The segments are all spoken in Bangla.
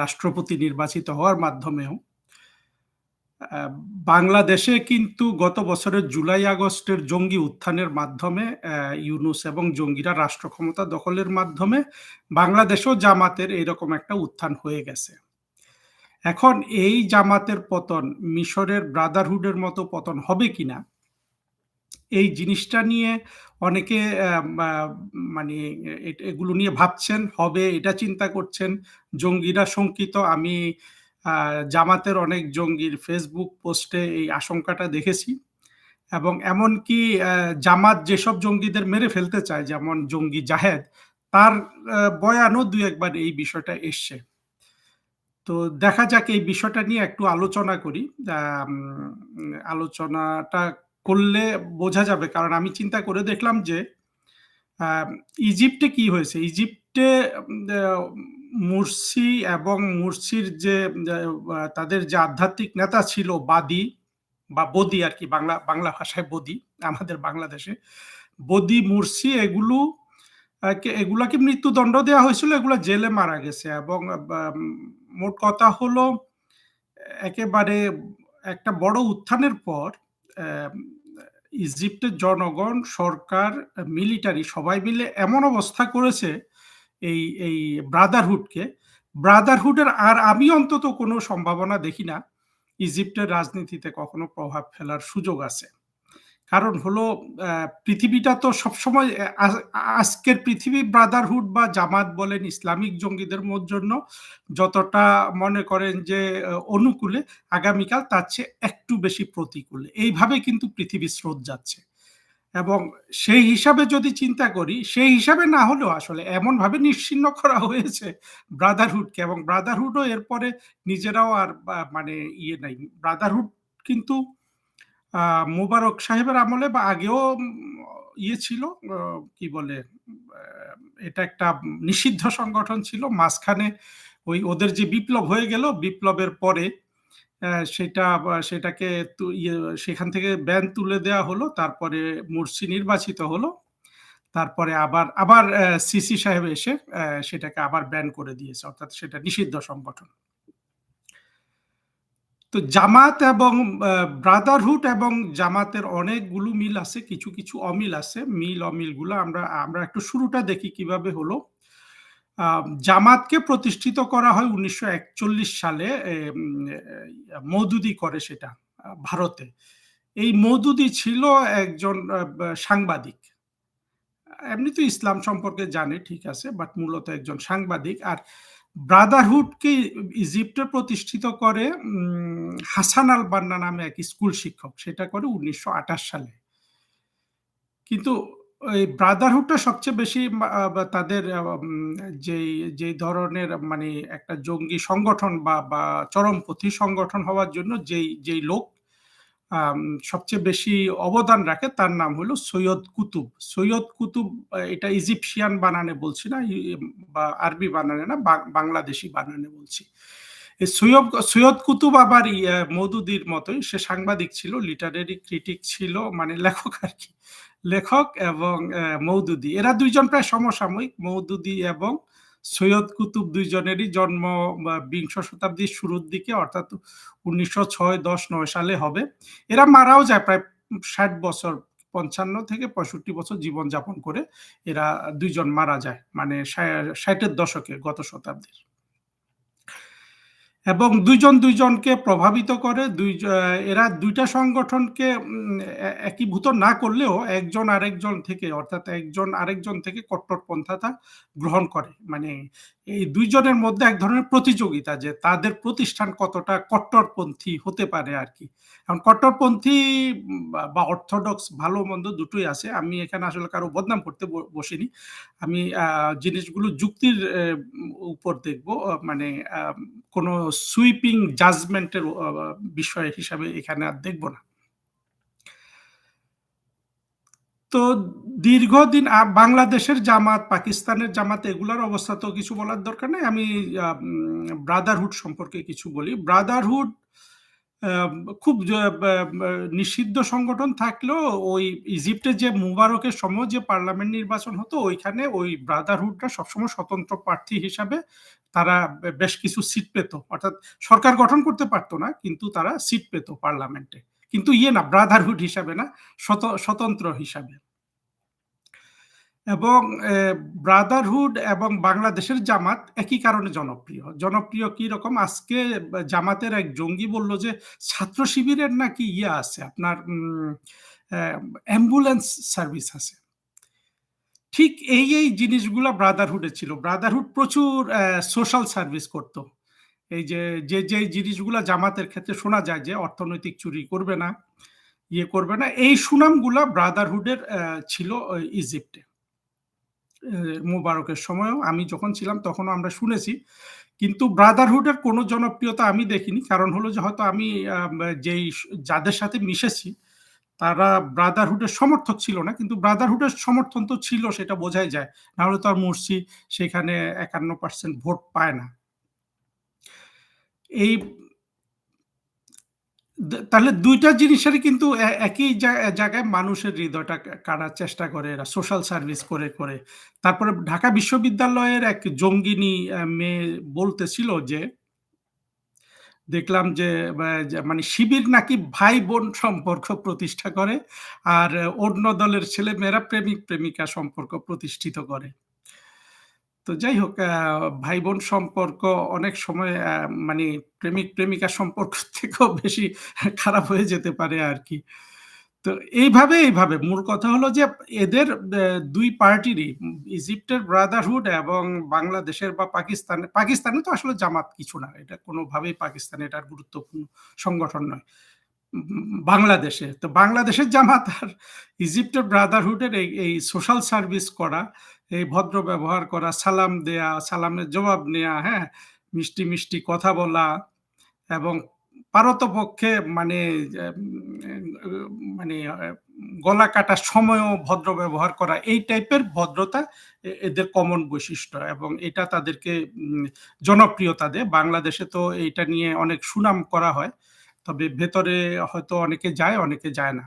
রাষ্ট্রপতি নির্বাচিত হওয়ার মাধ্যমেও বাংলাদেশে কিন্তু গত বছরের জুলাই আগস্টের জঙ্গি উত্থানের মাধ্যমে ইউনুস এবং জঙ্গিরা রাষ্ট্র ক্ষমতা দখলের মাধ্যমে বাংলাদেশেও জামাতের এরকম একটা উত্থান হয়ে গেছে। এখন এই জামাতের পতন মিশরের ব্রাদারহুডের মতো পতন হবে কিনা, এই জিনিসটা নিয়ে অনেকে মানে এগুলো নিয়ে ভাবছেন, হবে এটা চিন্তা করছেন। জঙ্গিরা শঙ্কিত। আমি জামাতের অনেক জঙ্গির ফেসবুক পোস্টে এই আশঙ্কাটা দেখেছি। এবং এমনকি জামাত যেসব জঙ্গিদের মেরে ফেলতে চায়, যেমন জঙ্গি জাহেদ, তার বয়ানও দু একবার এই বিষয়টা এসছে। তো দেখা যাক এই বিষয়টা নিয়ে একটু আলোচনা করি। আলোচনাটা করলে বোঝা যাবে। কারণ আমি চিন্তা করে দেখলাম যে ইজিপ্টে কি হয়েছে? ইজিপ্টে মুরসি এবং মুরসির যে তাদের যে আধ্যাত্মিক নেতা ছিল বাদি বা বদি আর কি, বাংলা বাংলা ভাষায় বদি, আমাদের বাংলাদেশে। বদি, মুরসি এগুলো এগুলাকে মৃত্যুদণ্ড দেওয়া হয়েছিল, এগুলো জেলে মারা গেছে এবং মোট কথা হলো, একেবারে একটা বড় উত্থানের পর ইজিপ্টের জনগণ, সরকার মিলিটারি সবাই মিলে এমন অবস্থা করেছে এই এই ব্রাদারহুডকে ব্রাদারহুডের আর আমি অন্তত কোনো সম্ভাবনা দেখি না। ইজিপ্টের রাজনীতিতে কখনো প্রভাব ফেলার সুযোগ আছে। কারণ হলো পৃথিবীটা তো সবসময় আজকের পৃথিবী ব্রাদারহুড বা জামাত বলেন ইসলামিক জঙ্গিদের জন্য যতটা মনে করেন যে অনুকূলে, আগামীকাল তার চেয়ে একটু বেশি প্রতিকূলে। এইভাবে কিন্তু পৃথিবী স্রোত যাচ্ছে। এবং সেই হিসাবে যদি চিন্তা করি, সেই হিসাবে না হলেও আসলে এমনভাবে নিশ্চিন্ন করা হয়েছে ব্রাদারহুডকে এবং ব্রাদারহুডও এরপরে নিজেরাও আর মানে ইয়ে নাই। ব্রাদারহুড কিন্তু মোবারক সাহেবের আমলে বা আগেও ইয়ে ছিল কি বলে এটা একটা নিষিদ্ধ সংগঠন ছিল। মাঝখানে ওই ওদের যে বিপ্লব হয়ে গেল, বিপ্লবের পরে সেটা, সেটাকে ইয়ে সেখান থেকে ব্যান তুলে দেওয়া হলো, তারপরে মুরসি নির্বাচিত হলো, তারপরে আবার আবার সিসি সাহেব এসে সেটাকে আবার ব্যান করে দিয়েছে, অর্থাৎ সেটা নিষিদ্ধ সংগঠন। তো জামাত এবং ব্রাদারহুড এবং জামাতের অনেকগুলো মিল আছে, কিছু কিছু অমিল আছে, মিল অমিলগুলো আমরা আমরা একটু শুরুটা দেখি কীভাবে হলো। জামাতকে প্রতিষ্ঠিত করা হয় উনিশশো একচল্লিশ সালে মৌদুদি করে সেটা, ভারতে। এই মৌদুদি ছিল একজন সাংবাদিক। এমনি তো ইসলাম সম্পর্কে জানে, ঠিক আছে বাট মূলত একজন সাংবাদিক। আর ব্রাদারহুডকে ইজিপ্টে প্রতিষ্ঠিত করে হাসান আল বান্না নামে এক স্কুল শিক্ষক, সেটা করে উনিশশো আটাশ সালে। কিন্তু এই ব্রাদারহুডটা সবচেয়ে বেশি তাদের যেই যেই ধরনের মানে একটা জঙ্গি সংগঠন বা বা চরমপন্থী সংগঠন হওয়ার জন্য যেই যেই লোক সবচেয়ে বেশি অবদান রাখে, তার নাম হলো সৈয়দ কুতুব। সৈয়দ কুতুব এটা ইজিপশিয়ান বানানে বলছি না বা আরবি বানানে না বাংলাদেশি বানানে বলছি। সৈয়দ সৈয়দ কুতুব আবার মৌদুদির মতোই, সে সাংবাদিক ছিল লিটারেরি ক্রিটিক ছিল মানে লেখক আর কি। লেখক এবং মৌদুদি। এরা দুইজন প্রায় সমসাময়িক, মৌদুদি এবং সৈয়দ কুতুব দুইজনেরই জন্ম বিংশ শতাব্দীর শুরুর দিকে, অর্থাৎ উনিশশো ছয় দশ নয় সালে হবে। এরা মারাও যায় প্রায় ষাট বছর, পঞ্চান্ন থেকে পঁয়ষট্টি বছর জীবনযাপন করে এরা দুইজন মারা যায় মানে ষাটের দশকে গত শতাব্দীর। এবং দুইজন দুইজনকে প্রভাবিত করে, দুই এরা দুইটা সংগঠনকে একীভূত না করলেও একজন আরেকজন থেকে, অর্থাৎ একজন আরেকজন থেকে কট্টরপন্থাটা গ্রহণ করে। মানে এই দুইজনের মধ্যে এক ধরনের প্রতিযোগিতা যে তাদের প্রতিষ্ঠান কতটা কট্টরপন্থী হতে পারে আর কি। এখন কট্টরপন্থী বা অর্থোডক্স ভালো মন্দ দুটোই আছে। আমি এখানে আসলে কারও বদনাম করতে বসিনি। আমি জিনিসগুলো যুক্তির উপর দেখব। মানে কোনো সুইপিং জাজমেন্টের বিষয় হিসাবে এখানে আর দেখব না। তো দীর্ঘদিন বাংলাদেশের জামাত, পাকিস্তানের জামাত, এগুলার অবস্থা তো কিছু বলার দরকার নেই। আমি ব্রাদারহুড সম্পর্কে কিছু বলি। ব্রাদারহুড খুব নিষিদ্ধ সংগঠন থাকলেও ওই ইজিপ্টের যে মুবারকের সময় যে পার্লামেন্ট নির্বাচন হতো, ওইখানে ওই ব্রাদারহুডটা সবসময় স্বতন্ত্র প্রার্থী হিসাবে তারা বেশ কিছু সিট পেত। অর্থাৎ সরকার গঠন করতে পারতো না, কিন্তু তারা সিট পেত পার্লামেন্টে। কিন্তু ইয়ে না, ব্রাদারহুড হিসাবে না স্বতন্ত্র হিসাবে। এবং ব্রাদারহুড এবং বাংলাদেশের জামাত একই কারণে জনপ্রিয়। জনপ্রিয় কি রকম? আজকে জামাতের এক জঙ্গি বলল যে ছাত্র শিবিরের নাকি ইয়ে আছে আপনার অ্যাম্বুলেন্স সার্ভিস আছে। ঠিক এই, এই জিনিসগুলা ব্রাদারহুডে ছিল। ব্রাদারহুড প্রচুর সোশ্যাল সার্ভিস করত। এই যে, যে, যেই জিনিসগুলা জামাতের ক্ষেত্রে শোনা যায় যে অর্থনৈতিক চুরি করবে না, ইয়ে করবে না। এই সুনামগুলা ব্রাদারহুডের ছিল ইজিপ্টে। মোবারকের সময়ও আমি যখন ছিলাম তখনও আমরা শুনেছি। কিন্তু ব্রাদারহুডের কোনো জনপ্রিয়তা আমি দেখিনি। কারণ হলো যে হয়তো আমি যেই যাদের সাথে মিশেছি, তারা ব্রাদারহুডের সমর্থক ছিল না। কিন্তু ব্রাদারহুডের সমর্থন তো ছিল, সেটা বোঝাই যায়। নাহলে তো আর মুরসি সেখানে ৫১% ভোট পায় না। এই তাহলে ২ টা জিনিসেরই কিন্তু একই জায়গায় মানুষের হৃদয়টা কাটার চেষ্টা করে এরা সোশ্যাল সার্ভিস করে, করে। তারপরে ঢাকা বিশ্ববিদ্যালয়ের এক জঙ্গিনী মেয়ে বলতেছিল যে দেখলাম যে মানে শিবির নাকি ভাই-বোন সম্পর্ক প্রতিষ্ঠা করে। আর অন্য দলের ছেলেমেয়েরা প্রেমিক-প্রেমিকা সম্পর্ক প্রতিষ্ঠিত করে। তো যাই হোক আ ভাই-বোন সম্পর্ক অনেক সময় মানে প্রেমিক-প্রেমিকা সম্পর্ক থেকেও বেশি খারাপ হয়ে যেতে পারে আরকি। তো এইভাবে, এইভাবে মূল কথা হলো যে এদের ২ পার্টিরই ইজিপ্টের ব্রাদারহুড এবং বাংলাদেশের বা পাকিস্তানে পাকিস্তানে তো আসলে জামাত কিছু না। এটা কোনোভাবেই পাকিস্তানে এটার গুরুত্বপূর্ণ সংগঠন নয়। বাংলাদেশে। তো বাংলাদেশের জামাত আর ইজিপ্টের ব্রাদারহুডের এই, এই সোশ্যাল সার্ভিস করা, এই ভদ্র ব্যবহার করা, সালাম দেয়া, সালামের জবাব নেয়া, হ্যাঁ? মিষ্টি, মিষ্টি কথা বলা এবং পারতপক্ষে মানে মানে গলা কাটার সময়ও ভদ্র ব্যবহার করা। এই টাইপের ভদ্রতা এদের কমন বৈশিষ্ট্য এবং এটা তাদেরকে জনপ্রিয়তা দেয়। বাংলাদেশে তো এইটা নিয়ে অনেক সুনাম করা হয়। তবে ভেতরে হয়তো অনেকে যায়, অনেকে যায় না।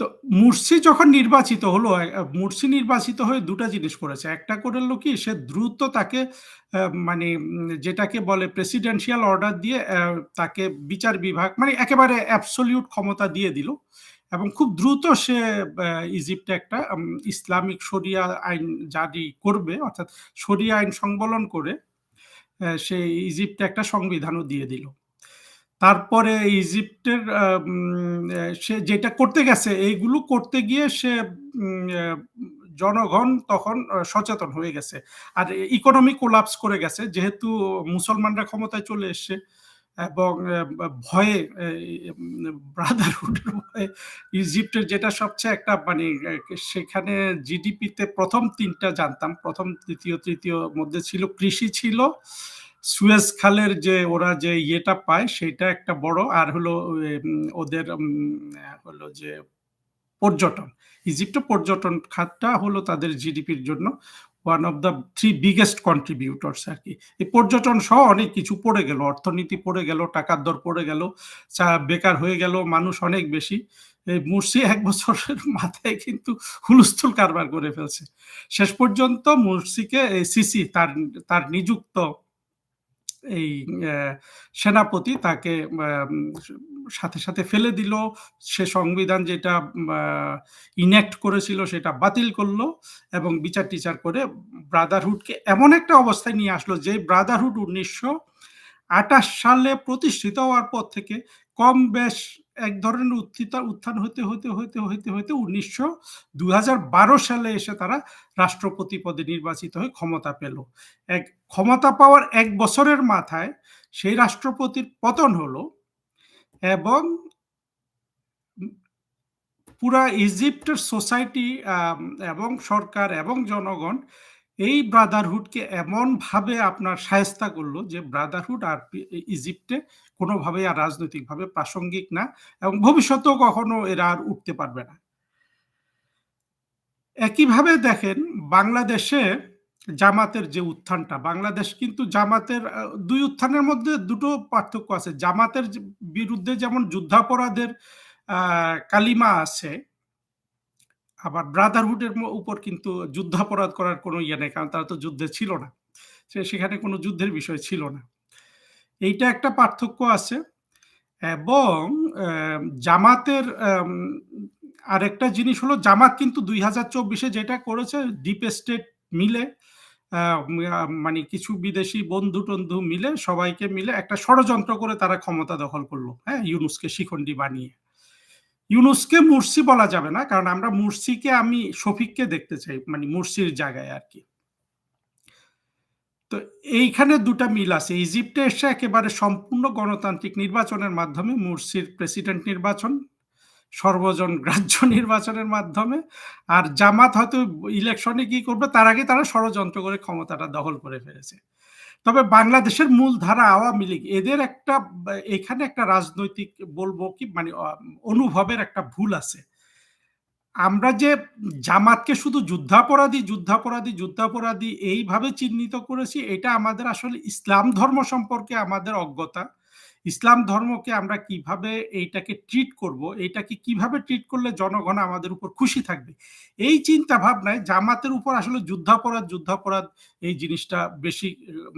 তো মুরসি যখন নির্বাচিত হলো, মুরসি নির্বাচিত হয়ে ২ টা জিনিস করেছে। একটা করল কি সে দ্রুত তাকে মানে যেটাকে বলে প্রেসিডেন্সিয়াল অর্ডার দিয়ে তাকে বিচার বিভাগ মানে একেবারে অ্যাবসোলিউট ক্ষমতা দিয়ে দিল। এবং খুব দ্রুত সে ইজিপ্টে একটা ইসলামিক শরিয়া আইন জারি করবে। অর্থাৎ শরিয়া আইন সংবলন করে সে ইজিপ্টে একটা সংবিধানও দিয়ে দিল। তারপরে ইজিপ্টের সে যেটা করতে গেছে এইগুলো করতে গিয়ে সে জনগণ তখন সচেতন হয়ে গেছে। আর ইকোনমি কোলাপস করে গেছে। যেহেতু মুসলমানরা ক্ষমতায় চলে এসছে এবং ভয়ে ব্রাদারহুডের ভয়ে ইজিপ্টের যেটা সবচেয়ে একটা মানে সেখানে জিডিপিতে প্রথম তিনটা জানতাম। ১ম, ২য়, ৩য় মধ্যে ছিল কৃষি ছিল, সুয়েজ খালের যে ওরা যে ইয়েটা পায় সেটা একটা বড় আর হলো ওদের হলো যে পর্যটন। ইজিপ্টে পর্যটন খাতটা হলো তাদের জিডিপির জন্য one of of the 3 biggest আর কি এই পর্যটন সহ অনেক কিছু পড়ে গেল। অর্থনীতি পড়ে গেল, টাকার দর পড়ে গেল, চা বেকার হয়ে গেল মানুষ অনেক বেশি। এই মুরসি ১ বছরের মাথায় কিন্তু হুলস্থুল কারবার করে ফেলছে। শেষ পর্যন্ত মুরসিকে এই সিসি তার, তার নিযুক্ত এই সেনাপতি তাকে সাথে, সাথে ফেলে দিল। সে সংবিধান যেটা ইনেক্ট করেছিল সেটা বাতিল করল এবং বিচার-টিচার করে ব্রাদারহুডকে এমন একটা অবস্থায় নিয়ে আসলো যে ব্রাদারহুড ১৯২৮ সালে প্রতিষ্ঠিত হওয়ার পর থেকে কম বেশ এক ধরনের উত্থিতা উত্থান হতে হতে হতে হইতে, হইতে ১৯০০ ২০১২ সালে এসে তারা রাষ্ট্রপতি পদে নির্বাচিত হয়ে ক্ষমতা পেল। এক ক্ষমতা পাওয়ার এক বছরের মাথায় সেই রাষ্ট্রপতির পতন হলো এবং পুরা ইজিপ্টের সোসাইটি এবং সরকার এবং জনগণ এই ব্রাদারহুডকে এমনভাবে আপনার শায়েস্তা করল যে ব্রাদারহুড আর ইজিপ্টে কোনোভাবেই আর রাজনৈতিকভাবে প্রাসঙ্গিক না এবং ভবিষ্যতেও কখনো এরা আর উঠতে পারবে না। একইভাবে দেখেন বাংলাদেশে জামাতের যে উত্থানটা, বাংলাদেশ কিন্তু জামাতের দুই উত্থানের মধ্যে দুটো পার্থক্য আছে। জামাতের বিরুদ্ধে যেমন যুদ্ধাপরাধের কালিমা আছে আবার ব্রাদারহুডের উপর কিন্তু যুদ্ধাপরাধ করার কোনো ইয়ে নেই। কারণ তারা তো যুদ্ধে ছিল না। সে সেখানে কোনো যুদ্ধের বিষয় ছিল না। এইটা একটা পার্থক্য আছে এবং জামাতের আরেকটা জিনিস হলো, জামাত কিন্তু দুই হাজার চব্বিশে যেটা করেছে ডিপ স্টেট মিলে মানে কিছু বিদেশি বন্ধু-টন্ধু মিলে, সবাইকে মিলে একটা ষড়যন্ত্র করে তারা ক্ষমতা দখল করল হ্যাঁ? ইউনুসকে শিখণ্ডী বানিয়ে। ইউনুসকে মুরসি বলা যাবে না। কারণ আমরা মুরসিকে আমি শফিককে দেখতে চাই। মানে মুরসির জায়গায় আর কি তো এইখানে ২ টা মিল আছে। ইজিপ্টে এসে একেবারে সম্পূর্ণ গণতান্ত্রিক নির্বাচনের মাধ্যমে মুরসির প্রেসিডেন্ট নির্বাচন, সর্বজন গ্রাহ্য নির্বাচনের মাধ্যমে। আর জামাত হয়তো ইলেকশনে কি করবে তার আগে তারা ষড়যন্ত্র করে ক্ষমতাটা দখল করে ফেলেছে। তবে বাংলাদেশের মূল ধারা আওয়ামী লীগ এদের একটা এখানে একটা রাজনৈতিক বলব কি মানে অনুভবের একটা ভুল আছে। আমরা যে জামাতকে শুধু যুদ্ধাপরাধী, যুদ্ধাপরাধী, যুদ্ধাপরাধী এইভাবে চিহ্নিত করেছি এটা আমাদের আসলে ইসলাম ধর্ম সম্পর্কে আমাদের অজ্ঞতা। ইসলাম ধর্মকে আমরা কীভাবে এইটাকে ট্রিট করব, এইটাকে কীভাবে ট্রিট করলে জনগণ আমাদের উপর খুশি থাকবে। এই চিন্তা ভাবনায় জামাতের উপর আসলে যুদ্ধাপরাধ, যুদ্ধাপরাধ এই জিনিসটা বেশি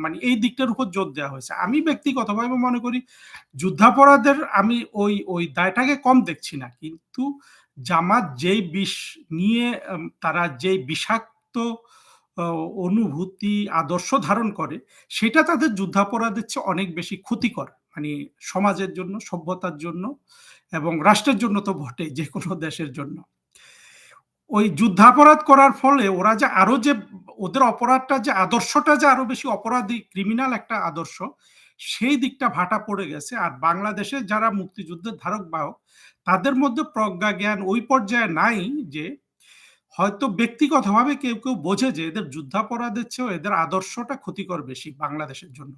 মানে এই দিকটার উপর জোর দেওয়া হয়েছে। আমি ব্যক্তিগতভাবে মনে করি যুদ্ধাপরাধের আমি ওই, ওই দায়টাকে কম দেখছি না। কিন্তু জামাত যেই বিষ নিয়ে তারা যেই বিষাক্ত অনুভূতি, আদর্শ ধারণ করে সেটা তাদের যুদ্ধাপরাধের চেয়ে অনেক বেশি ক্ষতিকর। মানে সমাজের জন্য, সভ্যতার জন্য এবং রাষ্ট্রের জন্য তো বটে যে কোনো দেশের জন্য। ওই যুদ্ধাপরাধ করার ফলে ওরা যে আরও যে ওদের অপরাধটা যে আদর্শটা যে আরও বেশি অপরাধী ক্রিমিনাল একটা আদর্শ সেই দিকটা ভাটা পড়ে গেছে। আর বাংলাদেশে যারা মুক্তিযুদ্ধের ধারক বাহক তাদের মধ্যে প্রজ্ঞা জ্ঞান ওই পর্যায়ে নাই যে হয়তো ব্যক্তিগতভাবে কেউ, কেউ বোঝে যে এদের যুদ্ধাপরাধের চেয়েও এদের আদর্শটা ক্ষতিকর বেশি বাংলাদেশের জন্য।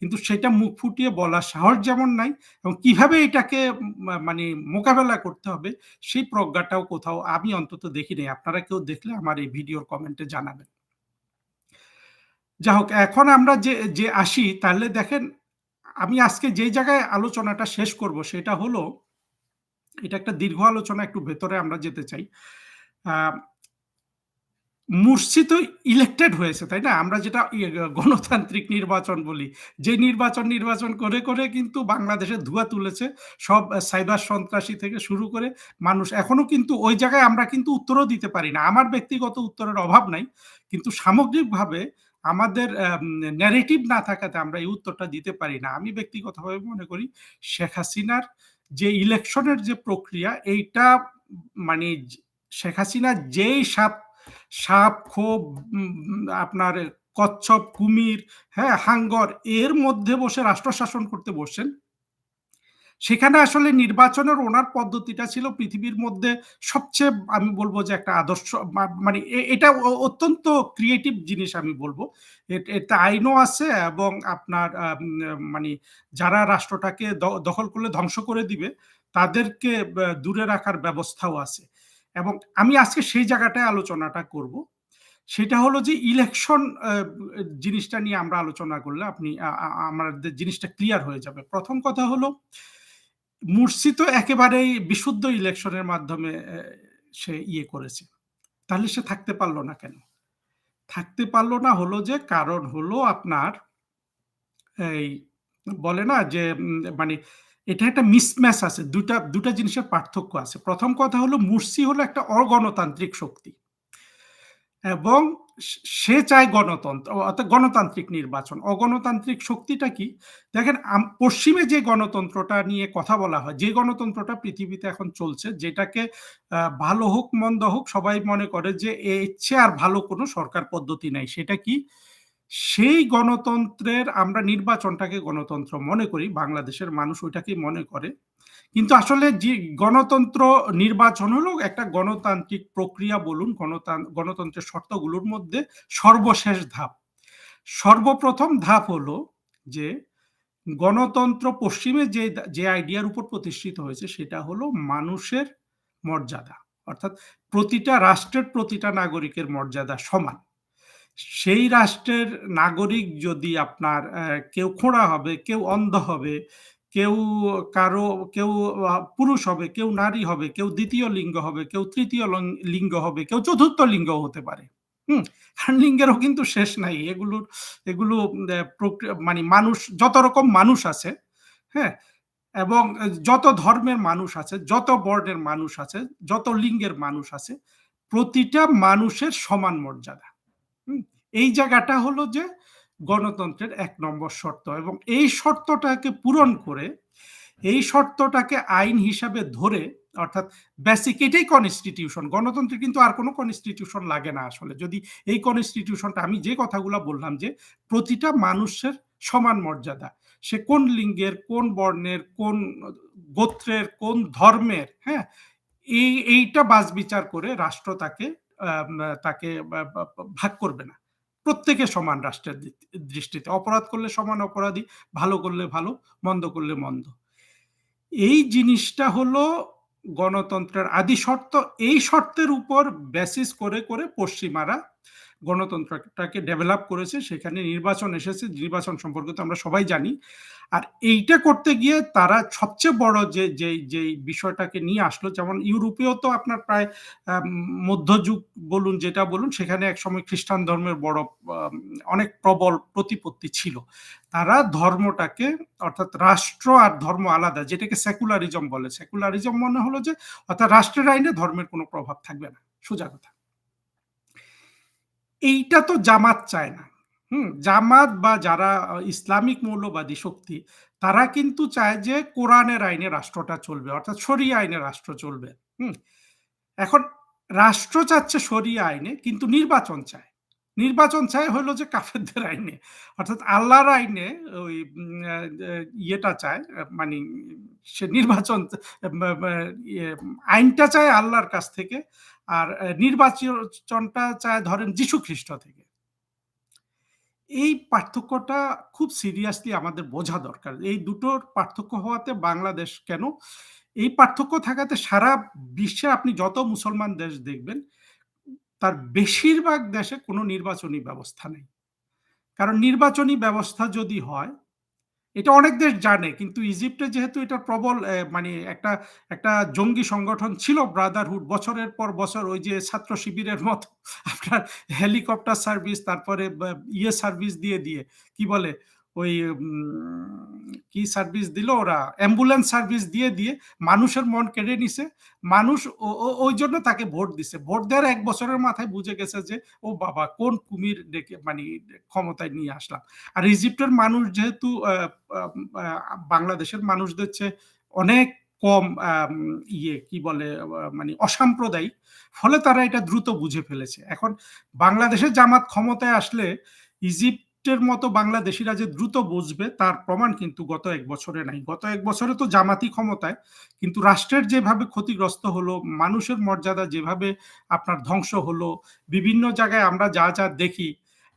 কিন্তু সেটা মুখ ফুটিয়ে বলার সাহস যেমন নাই এবং কীভাবে এটাকে মানে মোকাবেলা করতে হবে সেই প্রজ্ঞাটাও কোথাও আমি অন্তত দেখি নাই। আপনারা কেউ দেখলে আমার এই ভিডিওর কমেন্টে জানাবেন। যা হোক এখন আমরা যে, যে আসি তাহলে দেখেন আমি আজকে যেই জায়গায় আলোচনাটা শেষ করব সেটা হলো এটা একটা দীর্ঘ আলোচনা একটু ভেতরে আমরা যেতে চাই। আ মুরসি তো ইলেক্টেড হয়েছে, তাই না? আমরা যেটা ইয়ে গণতান্ত্রিক নির্বাচন বলি। যে নির্বাচন, নির্বাচন করে, করে কিন্তু বাংলাদেশে ধুয়া তুলেছে। সব সাইবার সন্ত্রাসী থেকে শুরু করে মানুষ এখনও কিন্তু ওই জায়গায় আমরা কিন্তু উত্তরও দিতে পারি না। আমার ব্যক্তিগত উত্তরের অভাব নাই। কিন্তু সামগ্রিকভাবে আমাদের ন্যারেটিভ না থাকাতে আমরা এই উত্তরটা দিতে পারি না। আমি ব্যক্তিগতভাবে মনে করি শেখ হাসিনার যে ইলেকশনের যে প্রক্রিয়া এইটা মানে শেখ হাসিনা যেই সাপ সাপ, খোপ আপনার কচ্ছপ, কুমির, হ্যাঁ? হাঙ্গর এর মধ্যে বসে রাষ্ট্র শাসন করতে বসছেন। সেখানে আসলে নির্বাচনের ওনার পদ্ধতিটা ছিল পৃথিবীর মধ্যে সবচেয়ে আমি বলব যে একটা আদর্শ মানে এটা অত্যন্ত ক্রিয়েটিভ জিনিস আমি বলব এট আইনও আছে এবং আপনার মানে যারা রাষ্ট্রটাকে দখল করলে ধ্বংস করে দিবে তাদেরকে দূরে রাখার ব্যবস্থাও আছে। এবং আমি আজকে সেই জায়গাটায় আলোচনাটা করব। সেটা হলো যে ইলেকশন জিনিসটা নিয়ে আমরা আলোচনা করলে আপনি আমাদের জিনিসটা ক্লিয়ার হয়ে যাবে। প্রথম কথা হলো মুর্শি তো একেবারেই বিশুদ্ধ ইলেকশনের মাধ্যমে সে ইয়ে করেছে। তাহলে সে থাকতে পারল না কেন? থাকতে পারল না হলো যে, কারণ হলো আপনার, এই বলে না যে মানে এটা একটা মিসম্যাচ আছে। ২ টা ২ টা জিনিসের পার্থক্য আছে। প্রথম কথা হলো মুরসি হলো একটা অগণতান্ত্রিক শক্তি। এবং সে চায় গণতন্ত্র অর্থাৎ গণতান্ত্রিক নির্বাচন। অগণতান্ত্রিক শক্তিটা কি? দেখেন পশ্চিমে যে গণতন্ত্রটা নিয়ে কথা বলা হয়, যে গণতন্ত্রটা পৃথিবীতে এখন চলছে যেটাকে ভালো হোক, মন্দ হোক সবাই মনে করে যে এর চেয়ে আর ভালো কোনো সরকার পদ্ধতি নাই। সেটা কি? সেই গণতন্ত্রের আমরা নির্বাচনটাকে গণতন্ত্র মনে করি। বাংলাদেশের মানুষ ওইটাকেই মনে করে। কিন্তু আসলে যে গণতন্ত্র নির্বাচন হলো একটা গণতান্ত্রিক প্রক্রিয়া বলুন, গণতান গণতন্ত্রের শর্তগুলোর মধ্যে সর্বশেষ ধাপ। সর্বপ্রথম ধাপ হলো যে গণতন্ত্র পশ্চিমে যে যে আইডিয়ার উপর প্রতিষ্ঠিত হয়েছে সেটা হলো মানুষের মর্যাদা। অর্থাৎ প্রতিটা রাষ্ট্রের প্রতিটা নাগরিকের মর্যাদা সমান। সেই রাষ্ট্রের নাগরিক যদি আপনার কেউ খোঁড়া হবে, কেউ অন্ধ হবে, কেউ কারও কেউ পুরুষ হবে, কেউ নারী হবে, কেউ দ্বিতীয় লিঙ্গ হবে, কেউ তৃতীয় লিঙ্গ হবে, কেউ চতুর্থ লিঙ্গ হতে পারে। হুম? লিঙ্গেরও কিন্তু শেষ নাই। এগুলোর এগুলো মানে মানুষ যত রকম মানুষ আছে, হ্যাঁ? এবং যত ধর্মের মানুষ আছে, যত বর্ণের মানুষ আছে, যত লিঙ্গের মানুষ আছে, প্রতিটা মানুষের সমান মর্যাদা। এই জায়গাটা হলো যে গণতন্ত্রের এক নম্বর শর্ত এবং এই শর্তটাকে পূরণ করে, এই শর্তটাকে আইন হিসাবে ধরে অর্থাৎ বেসিক এটাই কনস্টিটিউশন। গণতন্ত্রে কিন্তু আর কোনো কনস্টিটিউশন লাগে না আসলে। যদি এই কনস্টিটিউশনটা আমি যে কথাগুলো বললাম যে প্রতিটা মানুষের সমান মর্যাদা। সে কোন লিঙ্গের, কোন বর্ণের, কোন গোত্রের, কোন ধর্মের, হ্যাঁ? এই এইটা বাছবিচার করে রাষ্ট্র তাকে তাকে ভাগ করবে না। প্রত্যেকে সমান রাষ্ট্রের দৃষ্টিতে। অপরাধ করলে সমান অপরাধী, ভালো করলে ভালো, মন্দ করলে মন্দ। এই জিনিসটা হলো গণতন্ত্রের আদি শর্ত। এই শর্তের উপর বেসিস করে, করে পশ্চিমারা গণতন্ত্রটাকে ডেভেলপ করেছে। সেখানে নির্বাচন এসেছে। নির্বাচন সম্পর্কে তো আমরা সবাই জানি। আর এইটা করতে গিয়ে তারা সবচেয়ে বড় যে যেই যেই বিষয়টাকে নিয়ে আসলো যেমন ইউরোপেও তো আপনার প্রায় মধ্যযুগ বলুন, যেটা বলুন সেখানে একসময় খ্রিস্টান ধর্মের বড় অনেক প্রবল প্রতিপত্তি ছিল। তারা ধর্মটাকে অর্থাৎ রাষ্ট্র আর ধর্ম আলাদা যেটাকে সেকুলারিজম বলে। সেকুলারিজম মনে হলো যে অর্থাৎ রাষ্ট্রের আইনে ধর্মের কোনো প্রভাব থাকবে না। সোজা কথা। এইটা তো জামাত চায় না। হুম? জামাত বা যারা ইসলামিক মৌলবাদী শক্তি, তারা কিন্তু চায় যে কোরআনের আইনে রাষ্ট্রটা চলবে। অর্থাৎ শরিয়া আইনে রাষ্ট্র চলবে। হুম? এখন রাষ্ট্র চাচ্ছে শরিয়া আইনে কিন্তু নির্বাচন চায়। নির্বাচন চায় হইল যে কাফেরদের আইনে। অর্থাৎ আল্লাহর আইনে ওই ইয়েটা চায় মানে সে নির্বাচন ইয়ে আইনটা চায় আল্লাহর কাছ থেকে। আর নির্বাচনটা চায় ধরেন যিশু খ্রিস্ট থেকে। এই পার্থক্যটা খুব সিরিয়াসলি আমাদের বোঝা দরকার। এই দুটোর পার্থক্য হওয়াতে বাংলাদেশ কেন? এই পার্থক্য থাকাতে সারা বিশ্বে আপনি যত মুসলমান দেশ দেখবেন, তার বেশিরভাগ দেশে কোনো নির্বাচনী ব্যবস্থা নেই। কারণ নির্বাচনী ব্যবস্থা যদি হয়, এটা অনেক দেশ জানে কিন্তু ইজিপ্টে যেহেতু এটা প্রবল মানে একটা একটা জঙ্গি সংগঠন ছিল ব্রাদারহুড বছরের পর বছর ওই যে ছাত্র শিবিরের মতো আপনার হেলিকপ্টার সার্ভিস তারপরে ইয়ে সার্ভিস দিয়ে, দিয়ে কি বলে ওই কি সার্ভিস দিল ওরা? অ্যাম্বুলেন্স সার্ভিস দিয়ে, দিয়ে মানুষের মন কেড়ে নিছে। মানুষ ও ও ওইজন্য তাকে ভোট দিছে। ভোট দেওয়ার এক বছরের মাথায় বুঝে গেছে যে, "ও বাবা কোন কুমির ডেকে মানে ক্ষমতায় নিয়ে আসলাম।" আর ইজিপ্টের মানুষ যেহেতু বাংলাদেশের মানুষদের চেয়ে অনেক কম ইয়ে কি বলে মানে অসাম্প্রদায়িক। ফলে তারা এটা দ্রুত বুঝে ফেলেছে। এখন বাংলাদেশের জামাত ক্ষমতায় আসলে ইজিপ্টের মতো বাংলাদেশিরা যে দ্রুত বুঝবে তার প্রমাণ কিন্তু গত এক বছরে নাই। গত এক বছরে তো জামাতি ক্ষমতায়। কিন্তু রাষ্ট্রের যেভাবে ক্ষতিগ্রস্ত হলো, মানুষের মর্যাদা যেভাবে আপনার ধ্বংস হলো, বিভিন্ন জায়গায় আমরা যা, যা দেখি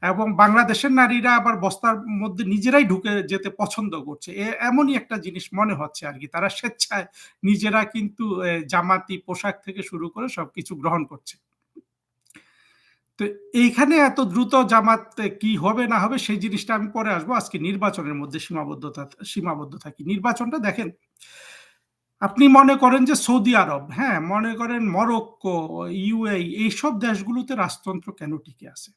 এবং বাংলাদেশের নারীরা আবার বস্তার মধ্যে নিজেরাই ঢুকে যেতে পছন্দ করছে। এমনই একটা জিনিস মনে হচ্ছে আর কি তারা স্বেচ্ছায় নিজেরা কিন্তু জামাতি পোশাক থেকে শুরু করে সবকিছু গ্রহণ করছে। তো এইখানে এত দ্রুত জামাত কি হবে না হবে সেই জিনিসটা আমি পরে আসব। আজকে নির্বাচনের মধ্যে সীমাবদ্ধতা সীমাবদ্ধ থাকি। নির্বাচনটা দেখেন আপনি মনে করেন যে সৌদি আরব, হ্যাঁ? মনে করেন মরক্কো, ইউএই এইসব দেশগুলোতে রাজতন্ত্র কেন টিকে আছে?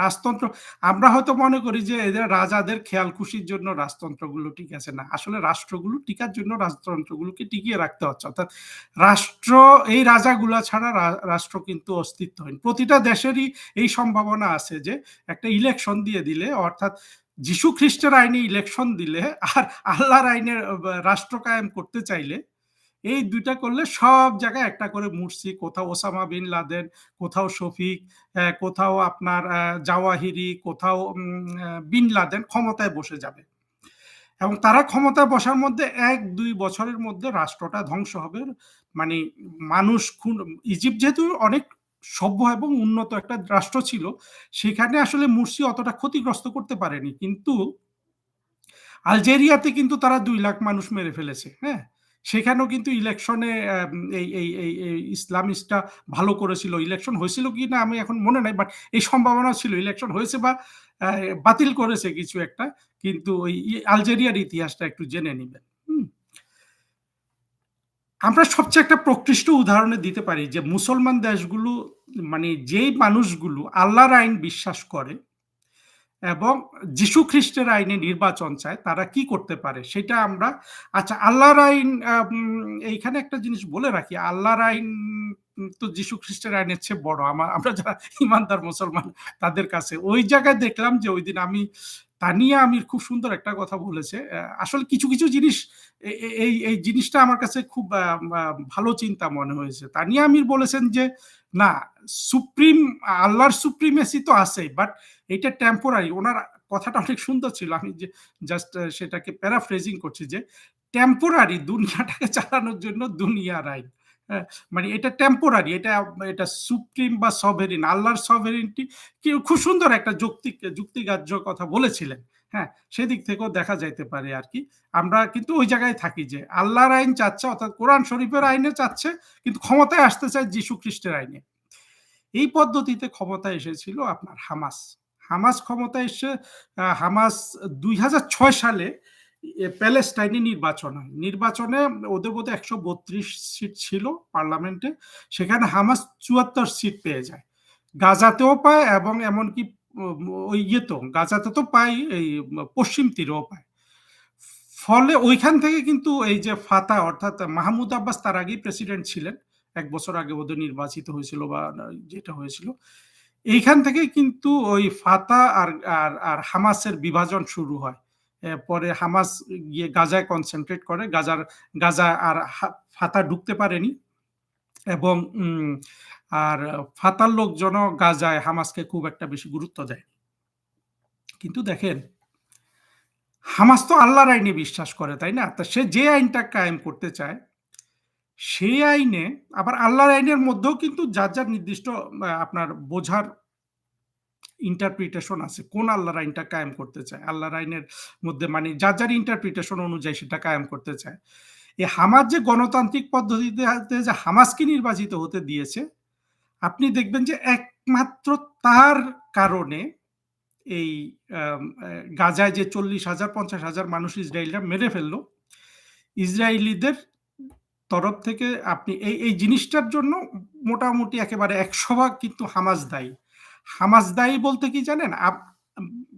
রাজতন্ত্র আমরা হয়তো মনে করি যে এদের রাজাদের খেয়াল খুশির জন্য রাজতন্ত্রগুলো ঠিক আছে। না, আসলে রাষ্ট্রগুলো টিকার জন্য রাজতন্ত্রগুলোকে টিকিয়ে রাখতে হচ্ছে। অর্থাৎ রাষ্ট্র এই রাজাগুলা ছাড়া রাষ্ট্র কিন্তু অস্তিত্বহীন। প্রতিটা দেশেরই এই সম্ভাবনা আছে যে একটা ইলেকশন দিয়ে দিলে অর্থাৎ যিশু খ্রিস্টের আইনে ইলেকশন দিলে আর আল্লাহর আইনে রাষ্ট্র কায়েম করতে চাইলে এই ২ টা করলে সব জায়গায় একটা করে মুরসি, কোথাও ওসামা বিন লাদেন, কোথাও শফিক, কোথাও আপনার জাওয়াহিরি, কোথাও বিন লাদেন ক্ষমতায় বসে যাবে। এবং তারা ক্ষমতায় বসার মধ্যে ১-২ বছরের মধ্যে রাষ্ট্রটা ধ্বংস হবে। মানে মানুষ খুন ইজিপ্ট যেহেতু অনেক সভ্য এবং উন্নত একটা রাষ্ট্র ছিল, সেখানে আসলে মুরসি অতটা ক্ষতিগ্রস্ত করতে পারেনি। কিন্তু আলজেরিয়াতে কিন্তু তারা দুই লাখ মানুষ মেরে ফেলেছে, হ্যাঁ? সেখানেও কিন্তু ইলেকশনে এই এই এই ইসলামিস্টরা ভালো করেছিল। ইলেকশন হয়েছিল কি না আমি এখন মনে নাই। বাট এই সম্ভাবনা ছিল। ইলেকশন হয়েছে বা বাতিল করেছে কিছু একটা। কিন্তু ওই আলজেরিয়ার ইতিহাসটা একটু জেনে নিবেন। আমরা সবচেয়ে একটা প্রকৃষ্ট উদাহরণে দিতে পারি যে মুসলমান দেশগুলো মানে যেই মানুষগুলো আল্লাহর আইন বিশ্বাস করে এবং যিশু খ্রিস্টের আইনে নির্বাচন চায় তারা কি করতে পারে সেটা আমরা আচ্ছা আল্লাহর আইন এইখানে একটা জিনিস বলে রাখি আল্লাহর আইন তো যিশু খ্রিস্টের আইনের চেয়ে বড়। আমার আমরা যারা ইমানদার মুসলমান তাদের কাছে। ওই জায়গায় দেখলাম যে ওই দিন আমি তানিয়া আমির খুব সুন্দর একটা কথা বলেছে। আসলে কিছু, কিছু জিনিস এই এই জিনিসটা আমার কাছে খুব ভালো চিন্তা মনে হয়েছে। তানিয়া আমির বলেছেন যে, "না, সুপ্রিম আল্লাহর সুপ্রিমেসি তো আছেই। বাট এটা টেম্পোরারি।" ওনার কথাটা অনেক সুন্দর ছিল। আমি যে জাস্ট সেটাকে প্যারাফ্রেজিং করছি যে, টেম্পোরারি দুনিয়াটাকে চালানোর জন্য দুনিয়ার আইন। হ্যাঁ? মানে এটা টেম্পোরারি। এটা এটা সুপ্রিম বা সভেরিন আল্লাহর সভেরিনটি কি খুব সুন্দর একটা যৌক্তিক যুক্তিগ্রাহ্য কথা বলেছিলেন। হ্যাঁ? সেদিক থেকেও দেখা যাইতে পারে আর কি আমরা কিন্তু ওই জায়গায় থাকি যে আল্লাহর আইন চাচ্ছে, অর্থাৎ কোরআন শরীফের আইনে চাচ্ছে, কিন্তু ক্ষমতায় আসতে চায় যিশু খ্রিস্টের আইনে। এই পদ্ধতিতে ক্ষমতায় এসেছিল আপনার হামাস। হামাস ক্ষমতায় এসে হামাস ২০০৬ সালে প্যালেস্টাইনে নির্বাচন হয়। নির্বাচনে ওদের বোধহয় ১৩২ সিট ছিল পার্লামেন্টে। সেখানে হামাস ৭৪ সিট পেয়ে যায়। গাজাতেও পায় এবং এমনকি ও ইয়ে তো গাজাতে তো পায়ই এই পশ্চিম তীরেও পায়। ফলে ওইখান থেকে কিন্তু এই যে ফাতা, অর্থাৎ মাহমুদ আব্বাস তার আগেই প্রেসিডেন্ট ছিলেন। এক বছর আগে বোধহয় নির্বাচিত হয়েছিল বা যেটা হয়েছিল। এইখান থেকেই কিন্তু ওই ফাতা আর আর আর হামাসের বিভাজন শুরু হয়। পরে হামাস গিয়ে গাজায় কনসেন্ট্রেট করে। গাজার, গাজা আর ফাতা ঢুকতে পারেনি। এবং আর ফাতার লোকজনও গাজায় হামাসকে খুব একটা বেশি গুরুত্ব দেয় কিন্তু দেখেন হামাস তো আল্লাহর আইনে বিশ্বাস করে, তাই না? তা সে যে আইনটা কায়েম করতে চায়, সেই আইনে আবার আল্লাহর আইনের মধ্যেও কিন্তু যার, যার নির্দিষ্ট আপনার বোঝার ইন্টারপ্রিটেশন আছে। কোন আল্লাহর আইনটা কায়েম করতে চায়। আল্লাহর আইনের মধ্যে মানে যার, যার ইন্টারপ্রিটেশন অনুযায়ী সেটা কায়েম করতে চায়। এই হামাস যে গণতান্ত্রিক পদ্ধতিতে যে হামাসকে নির্বাচিত হতে দিয়েছে, আপনি দেখবেন যে একমাত্র তার কারণে এই গাজায় যে চল্লিশ হাজার পঞ্চাশ হাজার মানুষ ইসরায়েলরা মেরে ফেলল ইসরায়েলিদের তরফ থেকে আপনি এই, এই জিনিসটার জন্য মোটামুটি একেবারে ১০০ ভাগ কিন্তু হামাজদায়ী দায়ী। হামাজ দায়ী বলতে কি জানেন?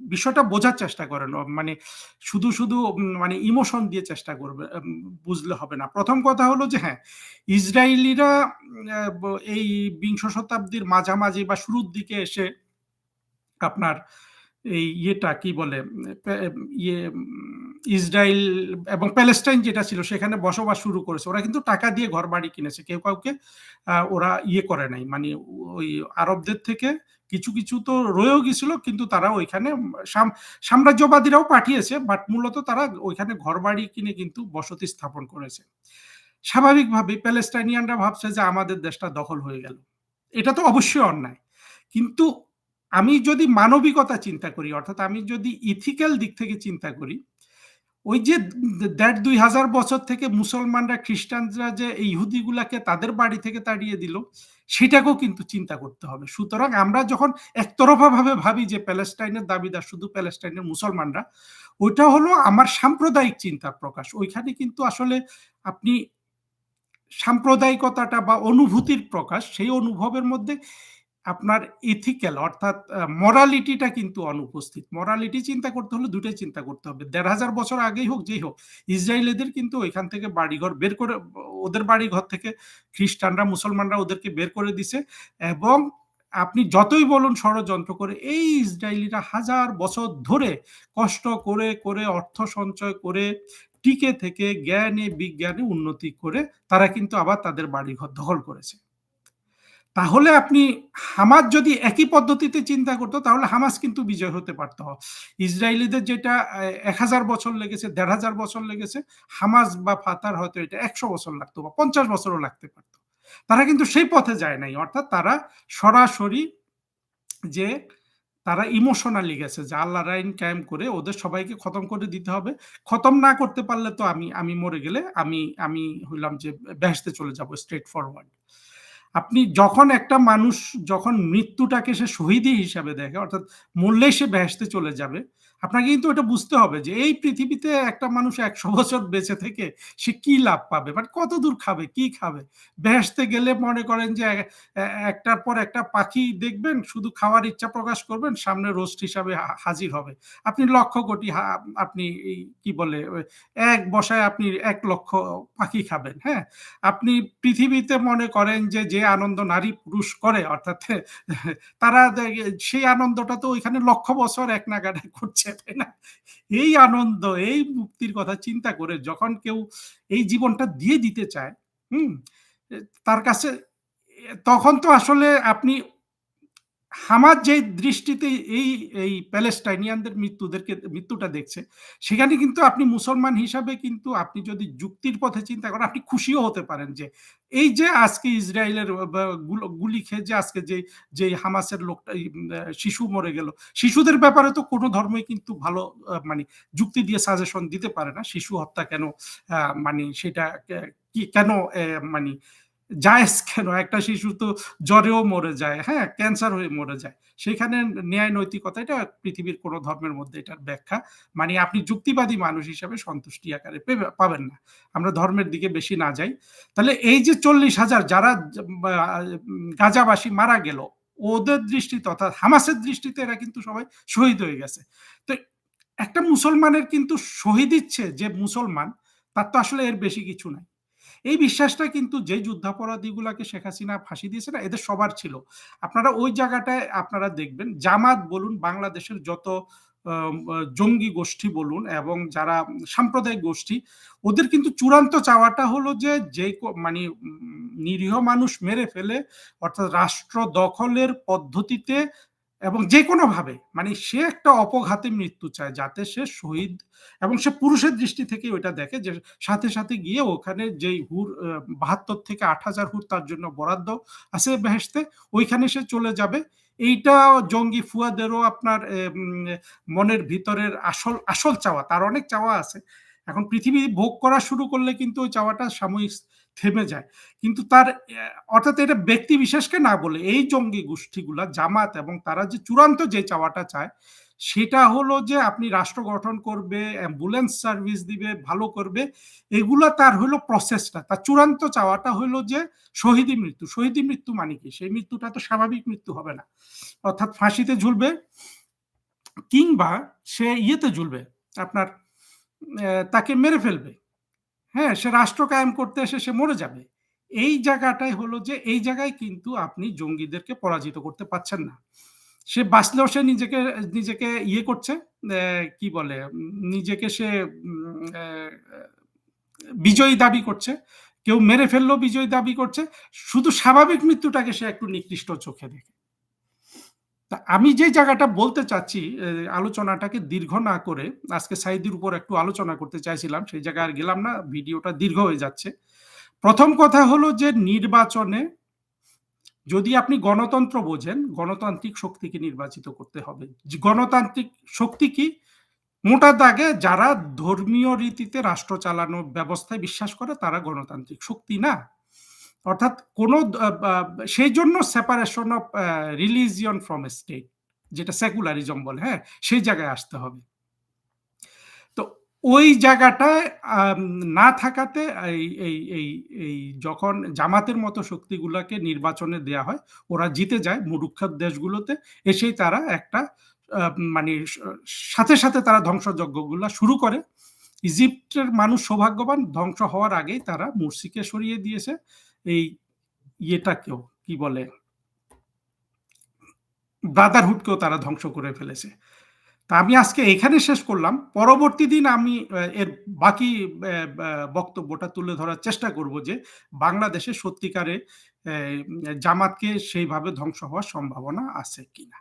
বিষয়টা বোঝার চেষ্টা করেন। মানে শুধু, শুধু মানে ইমোশন দিয়ে চেষ্টা করবে বুঝলে হবে না। প্রথম কথা হলো যে হ্যাঁ, ইসরায়েলিরা এই বিংশ শতাব্দীর মাঝামাঝি বা শুরুর দিকে এসে আপনার এই ইয়েটা কি বলে? ইয়ে ইসরায়েল এবং প্যালেস্টাইন যেটা ছিল সেখানে বসবাস শুরু করেছে। ওরা কিন্তু টাকা দিয়ে ঘরবাড়ি কিনেছে। কেউ কাউকে ওরা ইয়ে করে নাই। মানে ওই আরবদের থেকে কিছু, কিছু তো রয়েও গেছিল কিন্তু তারা ওইখানে সাম সাম্রাজ্যবাদীরাও পাঠিয়েছে। বাট মূলত তারা ওইখানে ঘরবাড়ি কিনে কিন্তু বসতি স্থাপন করেছে। স্বাভাবিকভাবেই প্যালেস্টাইনিয়ানরা ভাবছে যে আমাদের দেশটা দখল হয়ে গেল। এটা তো অবশ্যই অন্যায়। কিন্তু আমি যদি মানবিকতা চিন্তা করি, অর্থাৎ আমি যদি ইথিক্যাল দিক থেকে চিন্তা করি, ওই যে দে ১.৫ ২০০০ বছর থেকে মুসলমানরা খ্রিস্টানরা যে ইহুদিগুলাকে তাদের বাড়ি থেকে তাড়িয়ে দিল, সেটাকেও কিন্তু চিন্তা করতে হবে। সুতরাং আমরা যখন একতরফাভাবে ভাবি যে প্যালেস্টাইনের দাবিদার শুধু প্যালেস্টাইনের মুসলমানরা, ওইটা হলো আমার সাম্প্রদায়িক চিন্তার প্রকাশ। ওইখানে কিন্তু আসলে আপনি সাম্প্রদায়িকতাটা বা অনুভূতির প্রকাশ, সেই অনুভবের মধ্যে আপনার ইথিক্যাল অর্থাৎ মোরালিটিটা কিন্তু অনুপস্থিত। মরালিটি চিন্তা করতে হলে ২ টাই চিন্তা করতে হবে। ১৫০০ বছর আগেই হোক, যেই হোক, ইসরায়েলিদের কিন্তু ওইখান থেকে বাড়িঘর বের করে ওদের বাড়িঘর থেকে খ্রিস্টানরা, মুসলমানরা ওদেরকে বের করে দিছে এবং আপনি যতই বলুন ষড়যন্ত্র করে, এই ইসরায়েলিরা হাজার বছর ধরে কষ্ট করে, করে অর্থ সঞ্চয় করে, টিকে থেকে জ্ঞানে বিজ্ঞানে উন্নতি করে তারা কিন্তু আবার তাদের বাড়িঘর দখল করেছে। তাহলে আপনি হামাস যদি একই পদ্ধতিতে চিন্তা করত তাহলে হামাস কিন্তু বিজয় হতে পারত। ইসরায়েলিদের যেটা এক হাজার বছর লেগেছে, ১৫০০ বছর লেগেছে, হামাস বা ফাতার হয়তো এটা ১০০ বছর লাগতো বা ৫০ বছরও লাগতে পারত। তারা কিন্তু সেই পথে যায় নাই। অর্থাৎ তারা সরাসরি যে তারা ইমোশনালি গেছে যে আল্লাহর আইন কায়েম করে ওদের সবাইকে খতম করে দিতে হবে। খতম না করতে পারলে তো আমি আমি মরে গেলে আমি আমি হইলাম যে বেহেশতে চলে যাব স্ট্রেট ফরওয়ার্ড। আপনি যখন একটা মানুষ যখন মৃত্যুটাকে সে শহীদি হিসাবে দেখে, অর্থাৎ মরলেই সে ভেসতে চলে যাবে। আপনাকে কিন্তু এটা বুঝতে হবে যে এই পৃথিবীতে একটা মানুষ ১০০ বছর বেঁচে থেকে সে কি লাভ পাবে? মানে কতদূর খাবে, কি খাবে? বেহেশতে গেলে মনে করেন যে একটার পর একটা পাখি দেখবেন, শুধু খাওয়ার ইচ্ছা প্রকাশ করবেন, সামনে রোস্ট হিসাবে হাজির হবে। আপনি লক্ষ কোটি আপনি কি বলে? এক বসায় আপনি এক লক্ষ পাখি খাবেন, হ্যাঁ? আপনি পৃথিবীতে মনে করেন যে, যে আনন্দ নারী পুরুষ করে অর্থাৎ তারা সেই আনন্দটা তো ওইখানে লক্ষ বছর এক নাগাড়ে করছে, তাই না? এই আনন্দ, এই মুক্তির কথা চিন্তা করে যখন কেউ এই জীবনটা দিয়ে দিতে চায়, হুম? তার কাছে তখন তো আসলে আপনি হামাস যে দৃষ্টিতে এই, এই প্যালেস্টাইনিয়ানদের মৃত্যুদেরকে মৃত্যুটা দেখছে, সেখানে কিন্তু আপনি মুসলমান হিসাবে কিন্তু আপনি যদি যুক্তির পথে চিন্তা করেন, আপনি খুশিও হতে পারেন যে, এই যে আজকে ইসরায়েলেরগুলো খেয়ে যে আজকে যে, যে হামাসের লোকটা শিশু মরে গেল, শিশুদের ব্যাপারে তো কোনো ধর্মই কিন্তু ভালো মানে যুক্তি দিয়ে সাজেশন দিতে পারে না। শিশু হত্যা কেন মানি সেটা কি কেন মানি জায়েজ কেন? একটা শিশু তো জ্বরেও মরে যায়, হ্যাঁ? ক্যান্সার হয়ে মরে যায়। সেখানে ন্যায় নৈতিকতা এটা পৃথিবীর কোন ধর্মের মধ্যে এটার ব্যাখ্যা মানে আপনি যুক্তিবাদী মানুষ হিসাবে সন্তুষ্টি আকারে পাবেন না। আমরা ধর্মের দিকে বেশি না যাই। তাহলে এই যে ৪০,০০০ যারা যা গাজাবাসী মারা গেল, ওদের দৃষ্টিতে অর্থাৎ হামাসের দৃষ্টিতে এরা কিন্তু সবাই শহীদ হয়ে গেছে। তো একটা মুসলমানের কিন্তু শহীদ ইচ্ছে যে মুসলমান, তার তো আসলে এর বেশি কিছু নাই। এই বিশ্বাসটা কিন্তু যে যুদ্ধাপরাধীগুলাকে শেখ হাসিনা ফাঁসি দিয়েছে না, এদের সবার ছিল। আপনারা ওই জায়গাটায় আপনারা দেখবেন জামাত বলুন, বাংলাদেশের যত জঙ্গি গোষ্ঠী বলুন এবং যারা সাম্প্রদায়িক গোষ্ঠী, ওদের কিন্তু চূড়ান্ত চাওয়াটা হলো যে, যে মানে নিরীহ মানুষ মেরে ফেলে অর্থাৎ রাষ্ট্র দখলের পদ্ধতিতে এবং যেকোনোভাবে মানে সে একটা অপঘাতে মৃত্যু চায় যাতে সে শহীদ এবং সে পুরুষের দৃষ্টি থেকে ওইটা দেখে যে সাথে, সাথে গিয়ে ওখানে যেই হুর বাহাত্তর থেকে আট হাজার হুর তার জন্য বরাদ্দ আছে বেহেশতে, ওইখানে সে চলে যাবে। এইটা জঙ্গি ফুয়াদেরও আপনার মনের ভিতরের আসল, আসল চাওয়া। তার অনেক চাওয়া আছে। এখন পৃথিবী ভোগ করা শুরু করলে কিন্তু ওই চাওয়াটা সাময়িক থেমে যায়। কিন্তু তার অর্থাৎ এটা ব্যক্তি বিশেষকে না বলে এই জঙ্গি গোষ্ঠীগুলা জামাত এবং তারা যে চূড়ান্ত যে চাওয়াটা চায়, সেটা হলো যে আপনি রাষ্ট্র গঠন করবে, অ্যাম্বুলেন্স সার্ভিস দিবে, ভালো করবে। এগুলা তার হইল প্রসেসটা। তার চূড়ান্ত চাওয়াটা হলো যে শহীদি মৃত্যু। শহীদি মৃত্যু মানে কি? সেই মৃত্যুটা তো স্বাভাবিক মৃত্যু হবে না। অর্থাৎ ফাঁসিতে ঝুলবে কিংবা সে ইয়েতে ঝুলবে, আপনার তাকে মেরে ফেলবে। হ্যাঁ? সে রাষ্ট্র কায়েম করতে এসে সে মরে যাবে। এই জায়গাটাই হলো যে এই জায়গায় কিন্তু আপনি জঙ্গিদেরকে পরাজিত করতে পারছেন না। সে বাঁচলেও সে নিজেকে নিজেকে ইয়ে করছে, কি বলে? নিজেকে সে বিজয়ী দাবি করছে। কেউ মেরে ফেললেও বিজয়ী দাবি করছে। শুধু স্বাভাবিক মৃত্যুটাকে সে একটু নিকৃষ্ট চোখে দেখে। তা আমি যে জায়গাটা বলতে চাচ্ছি আলোচনাটাকে দীর্ঘ না করে আজকে সাঈদীর উপর একটু আলোচনা করতে চাইছিলাম। সেই জায়গায় আর গেলাম না। ভিডিওটা দীর্ঘ হয়ে যাচ্ছে। প্রথম কথা হলো যে নির্বাচনে যদি আপনি গণতন্ত্র বোঝেন, গণতান্ত্রিক শক্তিকে নির্বাচিত করতে হবে। গণতান্ত্রিক শক্তি কি? মোটা দাগে যারা ধর্মীয় রীতিতে রাষ্ট্র চালানোর ব্যবস্থায় বিশ্বাস করে তারা গণতান্ত্রিক শক্তি না। অর্থাৎ কোন সেই জন্য separation of religion from state যেটা সেকুলারিজম বলে, হ্যাঁ? সেই জায়গায় আসতে হবে। তো ওই জায়গাটায় না থাকাতে এই এই এই যখন জামাতের মতো শক্তিগুলাকে নির্বাচনে দেয়া হয়, ওরা জিতে যায় মুরুক্ষার দেশগুলোতে। এসেই তারা একটা মানে সাথে, সাথে তারা ধ্বংসযজ্ঞগুলা শুরু করে। ইজিপ্টের মানুষ সৌভাগ্যবান ধ্বংস হওয়ার আগেই তারা মুরসিকে সরিয়ে দিয়েছে। এই ইয়েটাকেও, কি বলে? ব্রাদারহুডকেও তারা ধ্বংস করে ফেলেছে। তা আমি আজকে এখানে শেষ করলাম। পরবর্তী দিন আমি এর বাকি বক্তব্যটা তুলে ধরার চেষ্টা করব যে বাংলাদেশে সত্যিকারে জামাতকে সেইভাবে ধ্বংস হওয়ার সম্ভাবনা আছে কিনা?